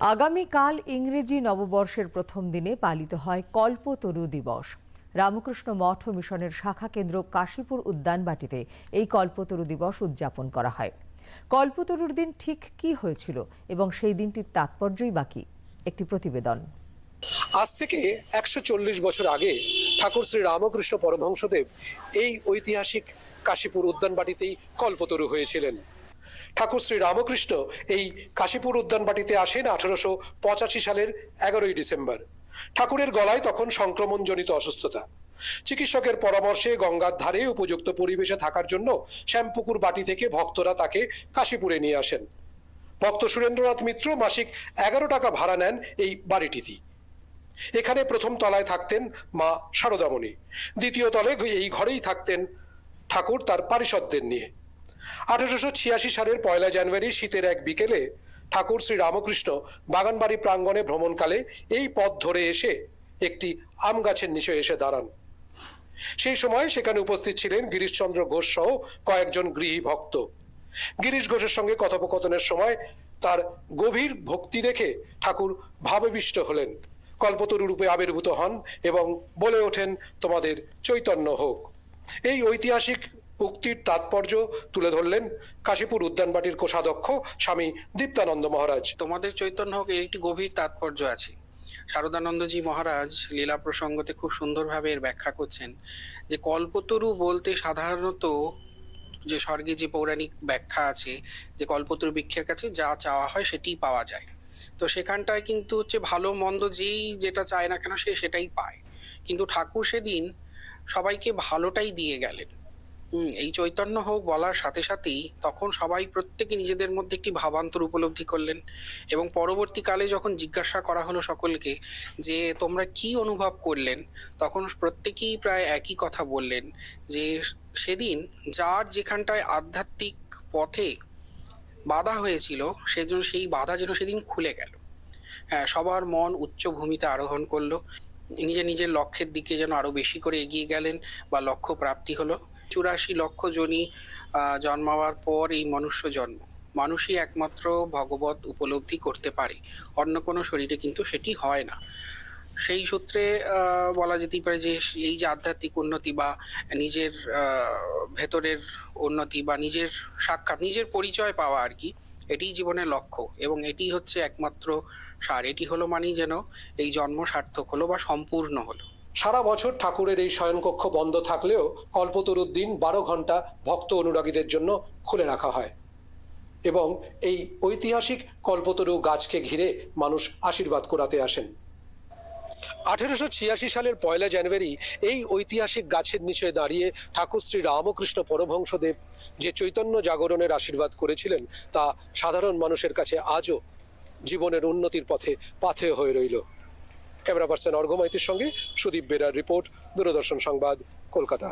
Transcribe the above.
আগামীকাল ইংরেজি নববর্ষের প্রথম দিনে পালিত হয় কল্পতরু দিবস। রামকৃষ্ণ মঠ মিশনের শাখা কেন্দ্র কাশীপুর উদ্যানবাটিতে এই কল্পতরু দিবস উদযাপন করা হয়। কল্পতরুর দিন ঠিক কি হয়েছিল এবং সেই দিনটির তাৎপর্যই বাকি একটি প্রতিবেদন। আজ থেকে একশো চল্লিশ বছর আগে ঠাকুর শ্রী রামকৃষ্ণ পরমহংসদেব এই ঐতিহাসিক কাশীপুর উদ্যানবাটিতেই কল্পতরু হয়েছিলেন। ঠাকুর শ্রী রামকৃষ্ণ এই কাশীপুর উদ্যানবাটিতে আসেন আঠারোশো পঁচাশি সালের এগারোই ডিসেম্বর। ঠাকুরের গলায় তখন সংক্রমণজনিত অসুস্থতা। চিকিৎসকের পরামর্শে গঙ্গার ধারে উপযুক্ত পরিবেশে থাকার জন্য শ্যামপুকুর বাটি থেকে ভক্তরা তাকে কাশীপুরে নিয়ে আসেন। ভক্ত সুরেন্দ্রনাথ মিত্র মাসিক এগারো টাকা ভাড়া নেন এই বাড়িটিতে। এখানে প্রথম তলায় থাকতেন মা শারদামণি দ্বিতীয় তলে এই ঘরেই থাকতেন ঠাকুর তার পারিষদদের নিয়ে। আঠারোশো ছিয়াশি সালের পয়লা জানুয়ারি শীতের এক বিকেলে ঠাকুর শ্রী রামকৃষ্ণ বাগানবাড়ি প্রাঙ্গণে ভ্রমণকালে এই পথ ধরে এসে একটি আম গাছের নিচে এসে দাঁড়ান। সেই সময় সেখানে উপস্থিত ছিলেন গিরিশচন্দ্র ঘোষ সহ কয়েকজন গৃহী ভক্ত। গিরিশ ঘোষের সঙ্গে কথোপকথনের সময় তার গভীর ভক্তি দেখে ঠাকুর ভাবাবিষ্ট হলেন। কল্পতরু রূপে আবির্ভূত হন এবং বলে ওঠেন, তোমাদের চৈতন্য হোক। এই ঐতিহাসিক উক্তির তাৎপর্য তুলে ধরলেন কাশীপুর উদ্যানবাটির কোষাধ্যক্ষ স্বামী দীপ্তানন্দ মহারাজ। তোমাদের চৈতন্য হোক, এর একটি গভীর তাৎপর্য আছে। শারদানন্দজি মহারাজ লীলা প্রসঙ্গতে খুব সুন্দরভাবে এর ব্যাখ্যা করছেন যে কল্পতরু বলতে সাধারণত যে স্বর্গে যে পৌরাণিক ব্যাখ্যা আছে, যে কল্পতরু বৃক্ষের কাছে যা চাওয়া হয় সেটিই পাওয়া যায়। তো সেখানটায় কিন্তু হচ্ছে ভালো মন্দ যেই যেটা চায় না কেন সে সেটাই পায়। কিন্তু ঠাকুর সেদিন সবাইকে ভালোটাই দিয়ে গেলেন। এই চৈতন্য হোক বলার সাথে সাথেই তখন সবাই প্রত্যেকে নিজেদের মধ্যে একটি ভাবান্তর উপলব্ধি করলেন এবং পরবর্তীকালে যখন জিজ্ঞাসা করা হলো সকলকে যে, তোমরা কি অনুভব করলেন? তখন প্রত্যেকেই প্রায় একই কথা বললেন যে, সেদিন যার যেখানটায় আধ্যাত্মিক পথে বাধা হয়েছিল সেজন্য সেই বাধা যেন সেদিন খুলে গেল। হ্যাঁ সবার মন উচ্চ ভূমিতে আরোহণ করল। নিজের নিজের লক্ষ্যের দিকে যেন আরও বেশি করে এগিয়ে গেলেন বা লক্ষ্য প্রাপ্তি হলো। চুরাশি লক্ষ জনই জন্মাবার পর এই মনুষ্য জন্ম। মানুষই একমাত্র ভগবত উপলব্ধি করতে পারে। অন্য কোনো শরীরে কিন্তু সেটি হয় না। সেই সূত্রে বলা যেতেই পারে যে এই যে আধ্যাত্মিক উন্নতি বা নিজের ভেতরের উন্নতি বা নিজের সাক্ষাৎ, নিজের পরিচয় পাওয়া আর কি এটিই জীবনের লক্ষ্য এবং এটি হচ্ছে একমাত্র সার। এটি হলো মানেই যেন এই জন্ম সার্থক হলো বা সম্পূর্ণ হলো। সারা বছর ঠাকুরের এই শয়নকক্ষ বন্ধ থাকলেও কল্পতরুর দিন বারো ঘণ্টা ভক্ত অনুরাগীদের জন্য খুলে রাখা হয় এবং এই ঐতিহাসিক কল্পতরু গাছকে ঘিরে মানুষ আশীর্বাদ করাতে আসেন। আঠেরোশো ছিয়াশি সালের পয়লা জানুয়ারি এই ঐতিহাসিক গাছের নিচে দাঁড়িয়ে ঠাকুর শ্রী রামকৃষ্ণ পরমহংসদেব যে চৈতন্য জাগরণের আশীর্বাদ করেছিলেন, তা সাধারণ মানুষের কাছে আজও জীবনের উন্নতির পথে পাথেয় হয়ে রইল। ক্যামেরা পার্সন অর্ঘমাইতির সঙ্গে সুদীপ বেরার রিপোর্ট, দূরদর্শন সংবাদ, কলকাতা।